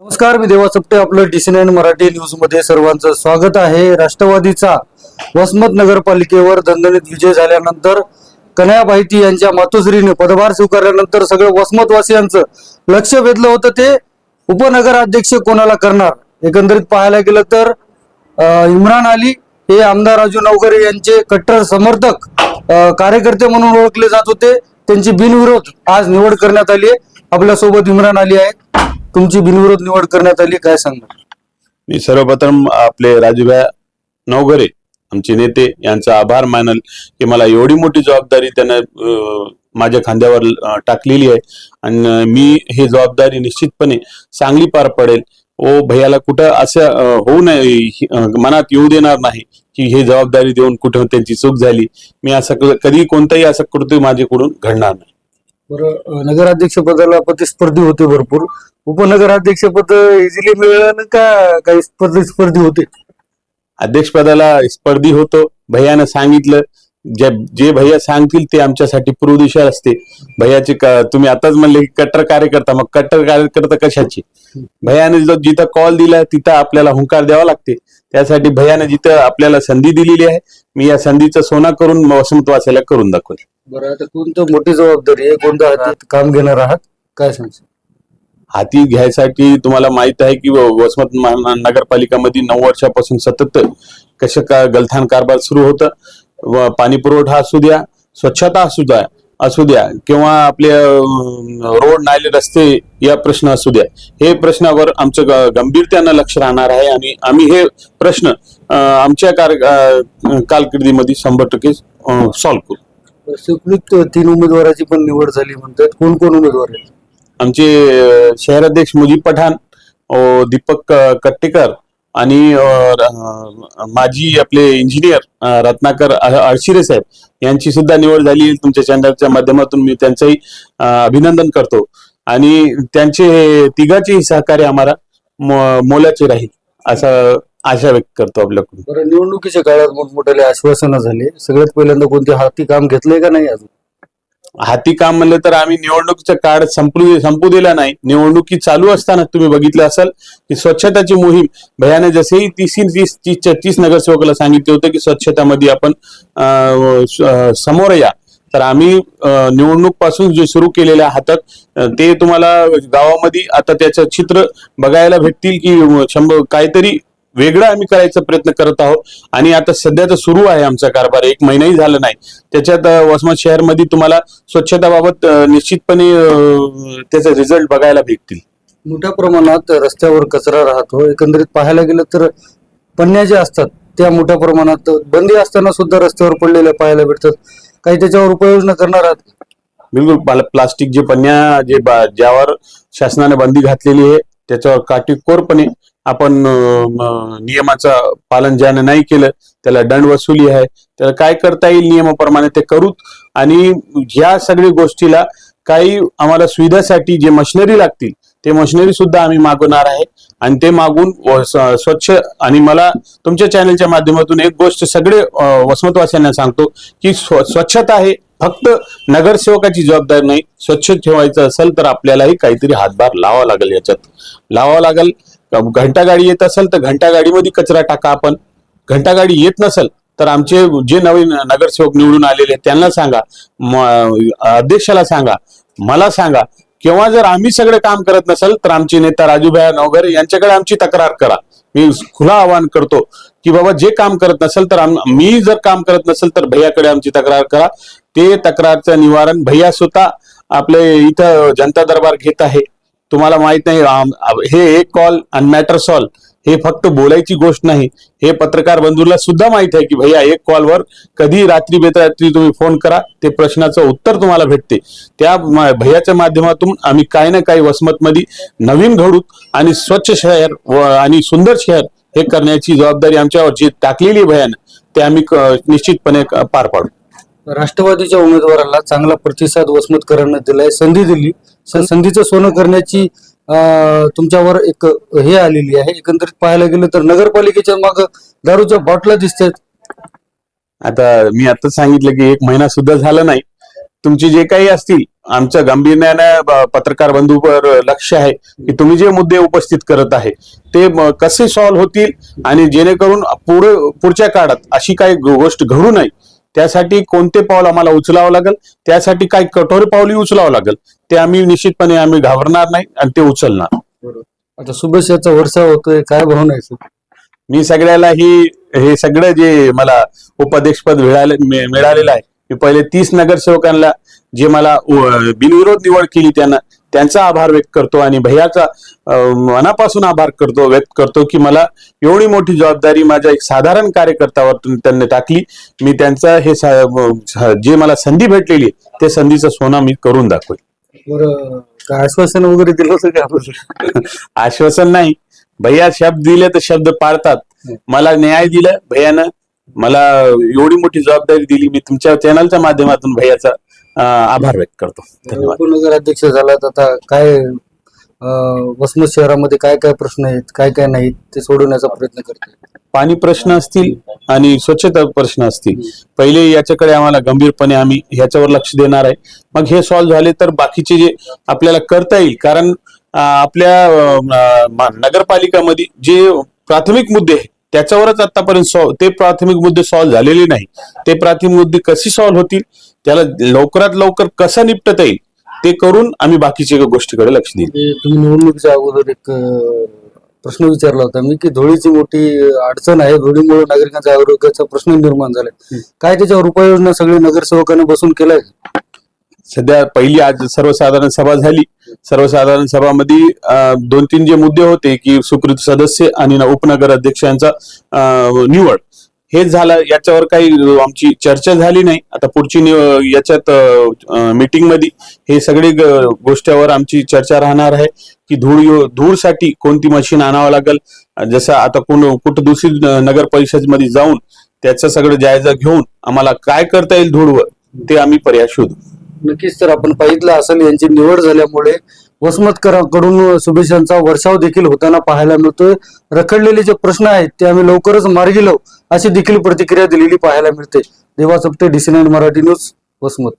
नमस्कार मी देवा चपटे आपलं डी नाईन मराठी न्यूजमध्ये सर्वांचं स्वागत आहे. राष्ट्रवादीचा वसमत नगरपालिकेवर दणदणीत विजय झाल्यानंतर कन्या भाईती यांच्या मातोश्रीने पदभार स्वीकारल्यानंतर सगळं वसमतवासियांचं लक्ष वेधलं होतं. ते उपनगराध्यक्ष कोणाला करणार? एकंदरीत पाहायला गेलं तर इम्रान अली हे आमदार राजू नवकरे यांचे कट्टर समर्थक कार्यकर्ते म्हणून ओळखले जात होते. त्यांची बिनविरोध आज निवड करण्यात आली आहे. आपल्यासोबत इम्रान अली आहेत. तुमची बिनविरोध निवड करण्यात आली काय सांगणार? मी सर्वप्रथम आपले राजूभाई नवघरे आमचे नेते यांचा आभार मानल की मला एवढी मोठी जबाबदारी त्यांना माझ्या खांद्यावर टाकलेली आहे. आणि मी ही जबाबदारी निश्चितपणे चांगली पार पडेल. ओ भैयाला कुठं असं होऊ नये मनात येऊ देणार नाही की हे जबाबदारी देऊन कुठं त्यांची चूक झाली. मी असं कधी कोणताही असं कृत्य माझ्याकडून घडणार नाही. बरं नगराध्यक्ष पदाला प्रतिस्पर्धी होते भरपूर. उपनगराध्यक्ष पद इझिली मिळालं का काही प्रतिस्पर्धी होते? अध्यक्षपदाला स्पर्धी होतो. भैयानं सांगितलं जे जे भैया सांगतील ते आमच्यासाठी पूर्वदिशा असते. भैयाचे तुम्ही आताच म्हणले की कट्टर कार्यकर्ता मग कट्टर कार्यकर्ता कशाची? भैयाने जो जिथं कॉल दिला तिथं आपल्याला हुंकार द्यावा लागते. त्यासाठी भैयाने जिथं आपल्याला संधी दिलेली आहे मी या संधीचं सोना करून वसंत वाचायला करून दाखवेल बरं आता कोणतं मोठी जबाबदारी आहे कोणत्या हातात काम घेणार आहात? काय सांगशील? हाती घ्यायसाठी तुम्हाला माहीत आहे की वसमत नगरपालिकामध्ये नऊ वर्षापासून सतत कसं का गलथान कारभार सुरू होतं. व पाणी पुरवठा असू द्या स्वच्छता असू द्या असू द्या किंवा आपले रोड नाले रस्ते या प्रश्न असू द्या. हे प्रश्नावर आमचं गंभीरतेनं लक्ष राहणार आहे आणि आम्ही हे प्रश्न आमच्या कार कारकिर्दीमध्ये शंभर टक्के सॉल्व्ह करू. सुप्रीत तीन उमेदवाराची पण निवड झाली म्हणतात. कोण कोण उमेदवार आहेत? आमचे शहराध्यक्ष मुजीब पठाण दीपक कट्टेकर आणि माजी आपले इंजिनियर रत्नाकर अ- अळशिरे साहेब यांची सुद्धा निवड झाली. तुमच्या चॅनलच्या माध्यमातून मी त्यांचंही अभिनंदन करतो. आणि त्यांचे तिघाचेही सहकार्य आम्हाला मोलाचे राहील असं आशा व्यक्त करतो आपल्याकडून. निवडणुकीच्या काळात मोठमोठ्याले आश्वासनं झाले. सगळ्यात पहिल्यांदा कोणते हाती काम घेतलंय का नाही अजून? हाती काम म्हणलं तर आम्ही निवडणुकीचा काळ संपू संपू दिला नाही. निवडणुकी चालू असताना तुम्ही बघितलं असाल की स्वच्छताची मोहीम भयाने जसेही तीस तीस तीस छत्तीस नगरसेवकाला सांगितले होते की स्वच्छतामध्ये आपण समोर या. तर आम्ही निवडणूकपासून जे सुरू केलेल्या हातात ते तुम्हाला गावामध्ये आता त्याचं चित्र बघायला भेटतील की शंभर काहीतरी वेगळं आम्ही करायचा प्रयत्न करत आहोत. आणि आता सध्या तर सुरू आहे आमचा कारभार. एक महिनाही झाला नाही. त्याच्यात वसमत शहरमध्ये तुम्हाला स्वच्छताबाबत निश्चितपणे त्याचे रिझल्ट बघायला भेटतील. मोठ्या प्रमाणात रस्त्यावर कचरा राहतो. एकंदरीत पाहायला गेलं तर पन्न्या ज्या असतात त्या मोठ्या प्रमाणात बंदी असताना सुद्धा रस्त्यावर पडलेल्या पाहायला भेटतात. काही त्याच्यावर उपाययोजना करणार आहात? बिलकुल प्ला- प्लास्टिक जे पन्या जे ज्यावर शासनाने बंदी घातलेली आहे त्याच्यावर काटेकोरपणे आपण अ, नियमाचं पालन ज्याने नाही केलं त्याला दंड वसुली आहे. त्याला काय करता येईल नियमाप्रमाणे ते करूत. आणि ह्या सगळ्या गोष्टीला काही आम्हाला सुविधासाठी जे मशिनरी लागतील ते मशिनरी सुद्धा आम्ही मागवणार आहे. आणि ते मागून स्वच्छ आणि मला तुमच्या चॅनलच्या माध्यमातून एक गोष्ट सगळे वसमतवासियांना सांगतो की स्व- स्वच्छता आहे फक्त नगरसेवकाची जबाबदारी नाही. स्वच्छ ठेवायचं असेल तर आपल्यालाही काहीतरी हातभार लावा लागेल याच्यात. लावावं लागेल घंटा गाडी येत असेल तर घंटा गाडीमध्ये कचरा टाका आपण. घंटा गाडी येत नसेल तर आमचे जे नवीन नगरसेवक निवडून आलेले आहेत, त्यांना सांगा. अध्यक्षाला सांगा. मला सांगा. किंवा जर आम्ही सगळे काम करत नसेल तर आमचे नेता राजूभाई नवघरे यांच्याकडे आमची तक्रार करा. मी खुला आवाहन करतो की बाबा जे काम करत नसेल तर मी जर काम करत नसेल तर भैयाकडे आमची तक्रार करा. ते तक्रारचं निवारण भैया स्वतः आपले इथं जनता दरबार घेत आहे. तुम्हाला माहीत नाही हे एक कॉल आणि मॅटर सॉल्व हे फक्त बोलायची गोष्ट नाही. हे पत्रकार बंधूला सुद्धा माहीत आहे की भैया एक कॉलवर कधी रात्री बेतरात्री तुम्ही फोन करा ते प्रश्नाचं उत्तर तुम्हाला भेटते. त्या भैयाच्या माध्यमातून आम्ही काही ना काही वसमतमध्ये नवीन घडूत आणि स्वच्छ शहर व आणि सुंदर शहर हे करण्याची जबाबदारी आमच्यावर जी टाकलेली भयानं ते आम्ही निश्चितपणे पार पाडू. राष्ट्रवादीच्या उमेदवाराला चांगला प्रतिसाद वसमतकरांना दिलाय संधी दिली. संधीचं सोनं करण्याची तुमच्यावर एक हे आलेली आहे. एकंदरीत पाहायला गेलं तर नगरपालिकेच्या माग दारूच्या बॉटला दिसतात. आता मी आता सांगितलं की एक महिना सुद्धा झाला नाही. तुमचे जे काही असतील आमच्या गांभीर्यानं पत्रकार बंधूवर लक्ष आहे की तुम्ही जे मुद्दे उपस्थित करत आहे ते कसे सॉल्व्ह होतील आणि जेणेकरून पुढे पुढच्या काळात अशी काही गोष्ट घडू नये त्यासाठी कोणते पाऊल आम्हाला उचलावं लागेल? त्यासाठी काही कठोर पावली उचलावं लागेल. ते आम्ही निश्चितपणे आम्ही घाबरणार नाही आणि ते उचलणार. आता शुभेच्छाचा वर्षा होतोय काय भावना आहे सर? मी सगळ्याला ही हे सगळं जे मला उपदेशपद मिळाले मिळालेलं आहे. मी पहिले तीस नगरसेवकांना जे मला उ- बिनविरोध निवड केली त्यांना त्यांचा आभार व्यक्त करतो आणि भैयाचा मनापासून आभार करतो व्यक्त करतो की मला एवढी मोठी जबाबदारी माझ्या एक साधारण कार्यकर्त्यावर त्यांनी टाकली. मी त्यांचा हे जे मला संधी भेटलेली ते संधीचं सोनं मी करून दाखवेल. आश्वासन वगैरे दिलं? आश्वासन नाही. भैया शब्द दिले तर शब्द पाळतात. मला न्याय दिलं भैयानं. मला एवढी मोठी जबाबदारी दिली. मी तुमच्या चॅनलच्या माध्यमातून भैयाचा आभार व्यक्त करतो. धन्यवाद. उपनगर अध्यक्ष झालात आता काय वसमत शहरामध्ये काय काय प्रश्न आहेत काय काय नाहीत ते सोडवण्याचा प्रयत्न करते पाणी प्रश्न असतील आणि स्वच्छता प्रश्न असतील. पहिले याच्याकडे आम्हाला गंभीरपणे आम्ही ह्याच्यावर लक्ष देणार आहे. मग हे सॉल्व्ह झाले तर बाकीचे जे आपल्याला करता येईल कारण आपल्या नगरपालिकामध्ये जे प्राथमिक मुद्दे आहेत त्याच्यावरच आतापर्यंत सॉ ते प्राथमिक मुद्दे सॉल्व्ह झालेले नाही. ते प्राथमिक मुद्दे कशी सॉल्व्ह होतील त्याला लवकरात लवकर कसं निपटता येईल ते करून आम्ही बाकीच्या गोष्टीकडे लक्ष देईल. ते तुम्ही निवडणुकीच्या अगोदर एक प्रश्न विचारला होता मी की धुळीची मोठी अडचण आहे धुळीमुळे नागरिकांच्या आरोग्याचा प्रश्न निर्माण झालाय. काय त्याच्यावर उपाययोजना सगळी नगरसेवकांनी बसून केलाय? सध्या पहिली आज सर्वसाधारण सभा झाली. सर्वसाधारण सभामध्ये दोन तीन जे मुद्दे होते की सुकृत सदस्य आणि उपनगर अध्यक्षांचा निवड. हे झालं. याच्यावर काही आमची चर्चा झाली नाही. आता पुढची याच्यात मीटिंगमध्ये हे सगळे गोष्टीवर आमची चर्चा राहणार आहे की धूळ धूळसाठी कोणती मशीन आणावं लागेल. जसं आता कोण कुठं दुसरी नगर परिषदमध्ये जाऊन त्याचं सगळं जायजा घेऊन आम्हाला काय करता येईल धूळवर ते आम्ही पर्याय शोधू. नक्कीच तर आपण पाहिलं असेल यांची निवड झाल्यामुळे वसमतकरांकडून शुभेच्छांचा वर्षाव देखील होताना पाहायला मिळतोय. रखडलेले जे प्रश्न आहेत ते आम्ही लवकरच मार्गी लावू अशी देखील प्रतिक्रिया दिलेली पाहायला मिळते. देवा चपटे डिसी मराठी न्यूज वसमत.